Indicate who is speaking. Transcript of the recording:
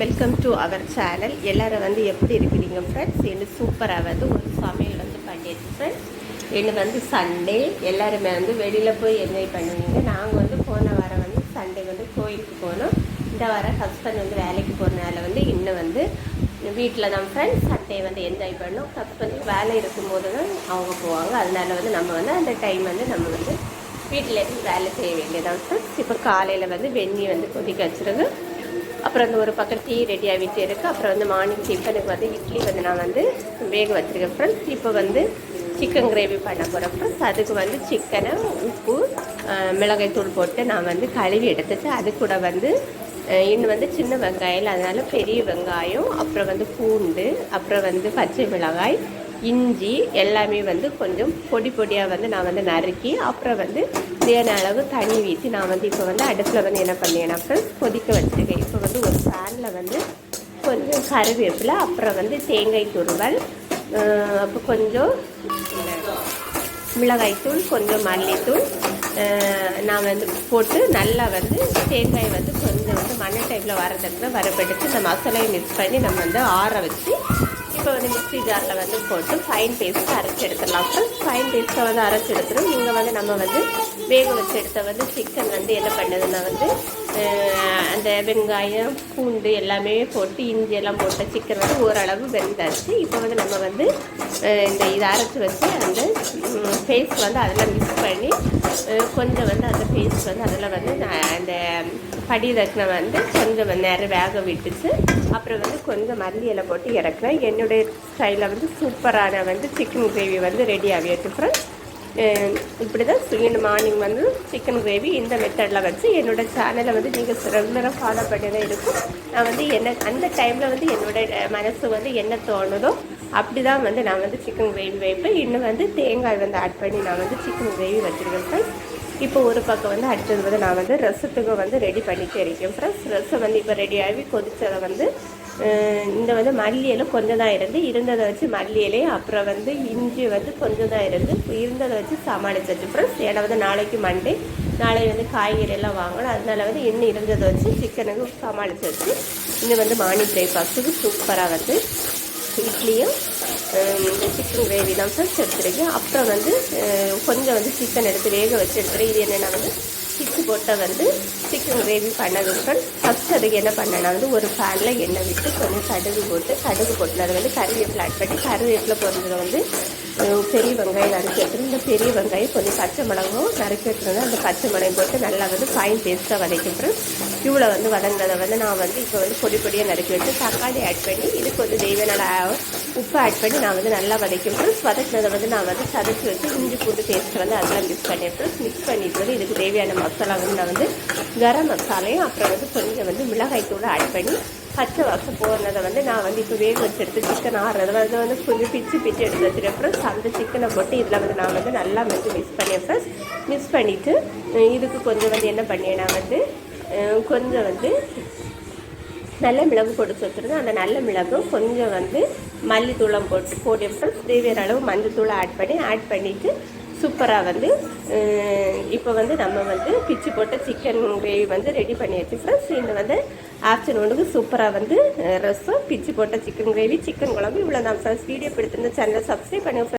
Speaker 1: Welcome to our channel எல்லோரும் வந்து எப்படி இருக்கிறீங்க ஃப்ரெண்ட்ஸ் என்ன சூப்பராக வந்து ஒரு சமையல் வந்து பண்ணிடுச்சு ஃப்ரெண்ட்ஸ் என்ன வந்து சண்டே எல்லாருமே வந்து வெளியில் போய் என்ஜாய் பண்ணுவீங்க. நாங்கள் வந்து போன வாரம் வந்து சண்டே வந்து கோயிலுக்கு போனோம். இந்த வாரம் ஹஸ்பண்ட் வந்து வேலைக்கு போகிறனால வந்து இன்னும் வந்து வீட்டில் தான் ஃப்ரெண்ட்ஸ் சண்டே வந்து என்ஜாய் பண்ணோம். ஹஸ்பண்ட் வேலை இருக்கும்போது தான் அவங்க போவாங்க. அதனால வந்து நம்ம வந்து அந்த டைம் வந்து நம்ம வந்து வீட்டில் இருந்து வேலை செய்ய வேண்டியதான் ஃப்ரெண்ட்ஸ் இப்போ காலையில் வந்து வெந்நி வந்து கொதிக்க வச்சுருக்கு அப்புறம் அந்த ஒரு பக்கம் டீ ரெடி ஆகிட்டு இருக்குது அப்புறம் வந்து மார்னிங் டிஃபனுக்கு வந்து இட்லி வந்து நான் வந்து வேக வச்சுருக்கேன் ஃப்ரெண்ட்ஸ் இப்போ வந்து சிக்கன் கிரேவி பண்ண போகிறேன் ஃப்ரெண்ட்ஸ் அதுக்கு வந்து சிக்கனை உப்பு மிளகாய் தூள் போட்டு நான் வந்து கழுவி எடுத்துட்டு அது கூட வந்து இன்னும் வந்து சின்ன வெங்காயம் அதனால பெரிய வெங்காயம் அப்புறம் வந்து பூண்டு அப்புறம் வந்து பச்சை மிளகாய் இஞ்சி எல்லாமே வந்து கொஞ்சம் பொடி பொடியாக வந்து நான் வந்து நறுக்கி அப்புறம் வந்து தேன அளவு தண்ணி வீசி நான் வந்து இப்போ வந்து அடுப்பில் வந்து என்ன பண்ணேன் கொதிக்க வச்சுருக்கேன். இப்போ வந்து ஒரு பேனில் வந்து கொஞ்சம் கருவேப்பிலை அப்புறம் வந்து தேங்காய் துருவல் அப்போ கொஞ்சம் மிளகாய்த்தூள் கொஞ்சம் மல்லித்தூள் நான் வந்து போட்டு நல்லா வந்து தேங்காய் வந்து கொஞ்சம் வந்து மண்ணை டைப்பில் வரதுக்கு வரப்பெடுத்து இந்த மசாலையை மிக்ஸ் பண்ணி நம்ம வந்து ஆற வச்சு இப்போ வந்து மிக்சி ஜாரில் வந்து போட்டு ஃபைன் பேஸ்ட்டு அரைச்சி எடுத்துடலாம். அப்புறம் ஃபைன் பேஸ்ட்டை வந்து அரைச்சி எடுத்துடும் இங்கே வந்து நம்ம வந்து வேக வச்சு எடுத்த வந்து சிக்கன் வந்து என்ன பண்ணுதுன்னா வந்து அந்த வெங்காயம் பூண்டு எல்லாமே போட்டு இஞ்சி எல்லாம் போட்ட சிக்கன் வந்து ஓரளவு வெந்தாச்சு. இப்போ வந்து நம்ம வந்து இந்த இதை அரைச்சி வச்சு அந்த பேஸ்ட் வந்து அதில் மிக்ஸ் பண்ணி கொஞ்சம் வந்து அந்த பேஸ்ட் வந்து அதில் வந்து நான் அந்த படிதக்கனை வந்து கொஞ்சம் நேரம் வேக விட்டுச்சு. அப்புறம் வந்து கொஞ்சம் மல்லி இலை போட்டு இறக்குறேன். என்னுடைய ஸ்டைலில் வந்து சூப்பரான வந்து சிக்கன் கிரேவி வந்து ரெடி ஆகியாச்சு ஃப்ரெண்ட்ஸ் இப்படி தான் இன்னும் மார்னிங் வந்து சிக்கன் கிரேவி இந்த மெத்தடில் வச்சு என்னோடய சேனலை வந்து நீங்கள் ரெகுலராக ஃபாலோ பண்ணி தான் இருக்கும். நான் வந்து என்ன அந்த டைமில் வந்து என்னுடைய மனசு வந்து என்ன தோணுதோ அப்படி தான் வந்து நான் வந்து சிக்கன் கிரேவி வைப்பேன். இன்னும் வந்து தேங்காய் வந்து ஆட் பண்ணி நான் வந்து சிக்கன் கிரேவி வச்சுருக்கேன் ஃப்ரெண்ட்ஸ் இப்போ ஒரு பக்கம் வந்து அடுத்தது வந்து நான் வந்து ரசத்துக்கு வந்து ரெடி பண்ணிட்டு இருக்கேன். ஃப்ரெண்ட்ஸ் ரசம் வந்து இப்போ ரெடி ஆகி கொதித்ததை வந்து இந்த வந்து மல்லி கொஞ்சம் தான் இருந்து இருந்ததை வச்சு மல்லி அப்புறம் வந்து இஞ்சி வந்து கொஞ்சம் தான் இருந்து இருந்ததை வச்சு சமாளிச்சாச்சு. ஃப்ரெண்ட்ஸ் ஏன்னா வந்து நாளைக்கு மண்டே நாளை வந்து காய்கறி எல்லாம் வாங்கணும். அதனால வந்து இன்னும் இருந்ததை வச்சு சிக்கனுக்கு சமாளிச்சு வச்சு இன்னும் வந்து மார்னிங் பிரேக்ஃபாஸ்ட்டுக்கு சூப்பராக வந்து இட்லியும் சிக்கன் கிரேவி தான் ஃப்ரெண்ட்ஸ் எடுத்துருக்கேன் அப்புறம் வந்து கொஞ்சம் வந்து சிக்கன் எடுத்து வேக வச்சு எடுத்துகிறேன் இது என்னென்னா வந்து சிக்ஸ் போட்டால் வந்து சிக்கன் கிரேவி பண்ணது ஃப்ரெண்ட்ஸ் ஃபஸ்ட் அதுக்கு என்ன பண்ணேன்னா வந்து ஒரு பேனில் எண்ணெய் விட்டு கொஞ்சம் கடுகு போட்டு கடுகு போட்டு அதை வந்து கறிவேப்பில் ஆட் பண்ணி கறிவேப்பில் பொருந்ததை வந்து பெரிய வெங்காயம் நறுக்கி எடுத்துருந்து இந்த பெரிய வெங்காயம் கொஞ்சம் பச்சை மிளகும் நறுக்கி வச்சுருந்து அந்த பச்சை மிளகு போட்டு நல்லா வந்து ஃபைன் பேஸ்ட்டாக வதக்கி இவ்வளோ வந்து வதங்கினதை வந்து நான் வந்து இப்போ வந்து பொடி பொடியாக நறுக்கி வச்சு தக்காளி ஆட் பண்ணி இதுக்கு வந்து நல்லா உப்பு ஆட் பண்ணி நான் வந்து நல்லா வதக்கி வதக்கினதை வந்து நான் வந்து சதைச்சி வச்சு இஞ்சி பூண்டு பேஸ்ட் வந்து அதெல்லாம் மிக்ஸ் பண்ணிவிட்டு மிக்ஸ் பண்ணிட்டு வந்து இதுக்கு தேவையான மசாலா வந்து நான் வந்து கரம் மசாலையும் அப்புறம் வந்து கொஞ்சம் வந்து மிளகாய் தூள் ஆட் பண்ணி பச்சை வாசம் போடுறதை வந்து நான் வந்து இப்போ வேக வச்சு எடுத்து சிக்கன் ஆடுறத வந்து வந்து கொஞ்சம் பிச்சு பிச்சு எடுத்து வச்சுருக்கேன். ஃப்ரெண்ட்ஸ் அந்த சிக்கனை போட்டு இதில் வந்து நான் வந்து நல்லா வந்து மிக்ஸ் பண்ணேன் ஃப்ரெண்ட்ஸ் மிக்ஸ் பண்ணிவிட்டு இதுக்கு கொஞ்சம் வந்து என்ன பண்ணேன் நான் வந்து கொஞ்சம் வந்து நல்ல மிளகு போட்டு வச்சுருந்தேன் அந்த நல்ல மிளகும் கொஞ்சம் வந்து மல்லித்தூளம் போட்டு போட்டு ஃப்ரெண்ட்ஸ் தேவையான அளவு மஞ்சத்தூளை ஆட் பண்ணி ஆட் பண்ணிவிட்டு சூப்பராக வந்து இப்போ வந்து நம்ம வந்து பிச்சு போட்ட சிக்கன் கிரேவி வந்து ரெடி பண்ணியாச்சு. ஃப்ரெண்ட்ஸ் இந்த வந்து ஆஃப்டர்நூனுக்கு சூப்பராக வந்து ரசம் பிச்சு போட்ட சிக்கன் கிரேவி சிக்கன் குழம்பு இவ்வளோ தான் ஃப்ரெண்ட்ஸ் வீடியோ பிடித்திருந்த சேனலை சப்ஸ்கிரைப் பண்ணுங்கள்